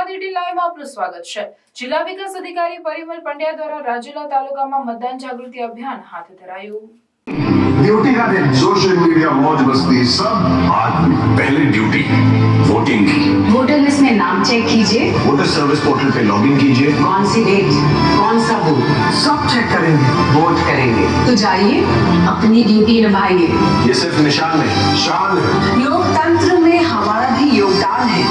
DD લાઈવમાં આપનું સ્વાગત છે જિલ્લા વિકાસ અધિકારી પરિમલ પંડ્યા દ્વારા રાજુલા તાલુકામાં મતદાન જાગૃતિ અભિયાન હાથ ધરાયું ड्यूटी का दिन सोशल मीडिया मौज मस्ती सब बाद में पहले ड्यूटी वोटिंग की वोटर लिस्ट में नाम चेक कीजिए वोटर सर्विस पोर्टल पे लॉगिन कीजिए कौन सी डेट कौन सा बूथ सब चेक करेंगे वोट करेंगे तो जाइए अपनी ड्यूटी निभाइए ये सिर्फ निशान नहीं शान है लोकतंत्र में हमारा भी योगदान है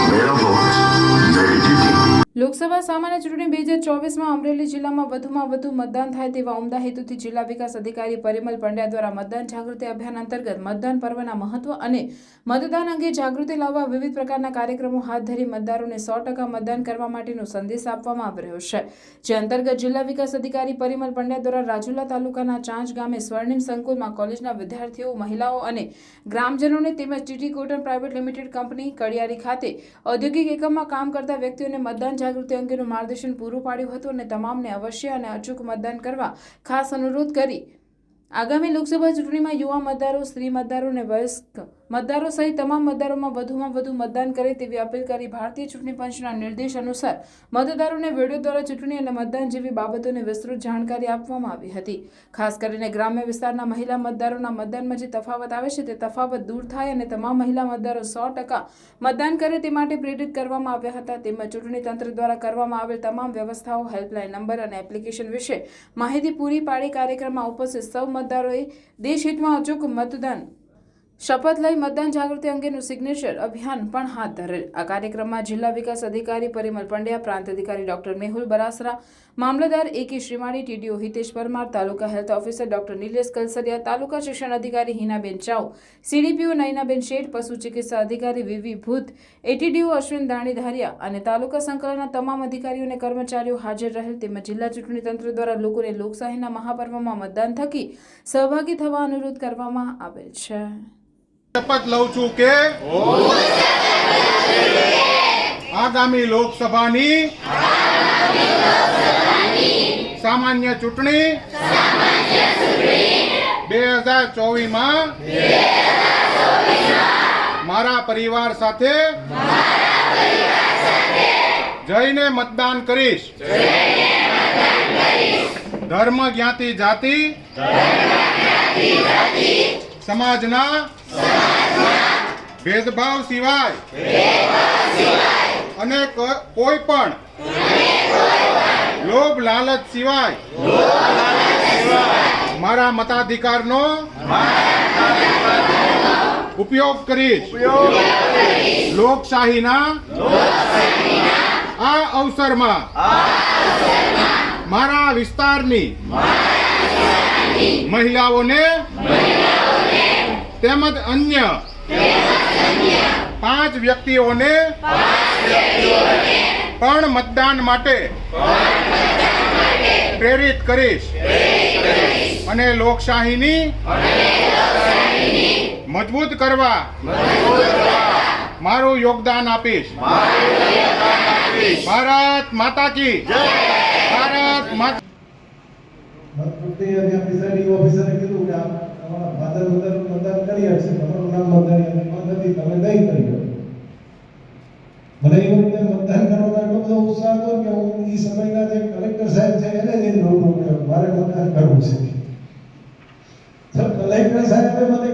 લોકસભા સામાન્ય ચૂંટણી બે હજાર ચોવીસમાં અમરેલી જિલ્લામાં વધુમાં વધુ મતદાન થાય તેવા ઉમદા હેતુથી જિલ્લા વિકાસ અધિકારી પરિમલ પંડ્યા દ્વારા મતદાન જાગૃતિ અભિયાન અંતર્ગત મતદાન પર્વના મહત્વ અને મતદાન અંગે જાગૃતિ લાવવા વિવિધ પ્રકારના કાર્યક્રમો હાથ ધરી મતદારોને સો ટકા મતદાન કરવા માટેનો સંદેશ આપવામાં આવી રહ્યો છે. જે અંતર્ગત જિલ્લા વિકાસ અધિકારી પરિમલ પંડ્યા દ્વારા રાજુલા તાલુકાના ચાંચ ગામે સ્વર્ણિમ સંકુલમાં કોલેજના વિદ્યાર્થીઓ, મહિલાઓ અને ગ્રામજનોને તેમજ TT cotton private limited company Kadiyari ખાતે ઔદ્યોગિક એકમમાં કામ કરતા વ્યક્તિઓને મતદાન જાગૃતિ અંગેનું માર્ગદર્શન પૂરું પાડ્યું હતું અને તમામને અવશ્ય અને અચૂક મતદાન કરવા ખાસ અનુરોધ કરી. આગામી લોકસભા ચૂંટણીમાં યુવા મતદારો, સ્ત્રી મતદારો અને વયસ્ક મતદારો સહિત તમામ મતદારોમાં વધુમાં વધુ મતદાન કરે તેવી અપીલ કરી ભારતીય ચૂંટણી પંચના નિર્દેશ અનુસાર મતદારોને વીડિયો દ્વારા ચૂંટણી અને મતદાન જેવી બાબતોની વિસ્તૃત જાણકારી આપવામાં આવી હતી. ખાસ કરીને ગ્રામ્ય વિસ્તારના મહિલા મતદારોના મતદાનમાં જે તફાવત આવે છે તે તફાવત દૂર થાય અને તમામ મહિલા મતદારો સો ટકા મતદાન કરે તે માટે પ્રેરિત કરવામાં આવ્યા હતા. તેમજ ચૂંટણી તંત્ર દ્વારા કરવામાં આવેલ તમામ વ્યવસ્થાઓ, હેલ્પલાઇન નંબર અને એપ્લિકેશન વિશે માહિતી પૂરી પાડી કાર્યક્રમમાં ઉપસ્થિત સૌ મતદારોએ દેશહિતમાં અચૂક મતદાન શપથ લઈ મતદાન જાગૃતિ અંગેનું સિગ્નેચર અભિયાન પણ હાથ ધરેલ. આ કાર્યક્રમમાં જિલ્લા વિકાસ અધિકારી પરિમલ પંડ્યા, પ્રાંત અધિકારી doctor Mehul Barasara, Mamlatdar A K Shrimali, TDO Hitesh Parmar, taluka health officer doctor Nilesh Kalsaria, taluka શિક્ષણ અધિકારી હિનાબેન ચાવ સીડીપીઓ નયનાબેન શેઠ, પશુ ચિકિત્સા અધિકારી વિવી ભૂત, એટીડીઓ અશ્વિન દાણીધારિયા અને તાલુકા સંકલનના તમામ અધિકારીઓ અને કર્મચારીઓ હાજર રહેલ તેમજ જિલ્લા ચૂંટણી તંત્ર દ્વારા લોકોને લોકશાહીના મહાપર્વમાં મતદાન થકી સહભાગી થવા અનુરોધ કરવામાં આવેલ છે. શપથ લઉં છું કે આગામી લોકસભાની સામાન્ય ચૂંટણી બે હજાર ચોવીસમાં મારા પરિવાર સાથે જઈને મતદાન કરીશ. ધર્મ જ્ઞાતિ જાતિ સમાજના ભેદભાવ સિવાય અને કોઈ પણ લોભ લાલચ સિવાય મારા મતાધિકારનો ઉપયોગ કરીશ. લોકશાહીના આ અવસરમાં મારા વિસ્તારની મહિલાઓને તેમજ અન્ય પાંચ વ્યક્તિઓને પણ મતદાન માટે પ્રેરિત કરીશ. અને લોકશાહીની મજબૂત કરવા મારું યોગદાન આપીશ. ભારત માતા કી ભારત માતા મતદાન કરી હશે તમારું નામ મતદાન નથી, તમે નહીં કરી શકો મને એ વખતે મતદાન કરવાનો એટલો બધો ઉત્સાહ હતો કે હું એ સમયના જે કલેક્ટર સાહેબ છે, એને જઈને રોકડો મારે મતદાન કરવું છે. કલેક્ટર સાહેબે મને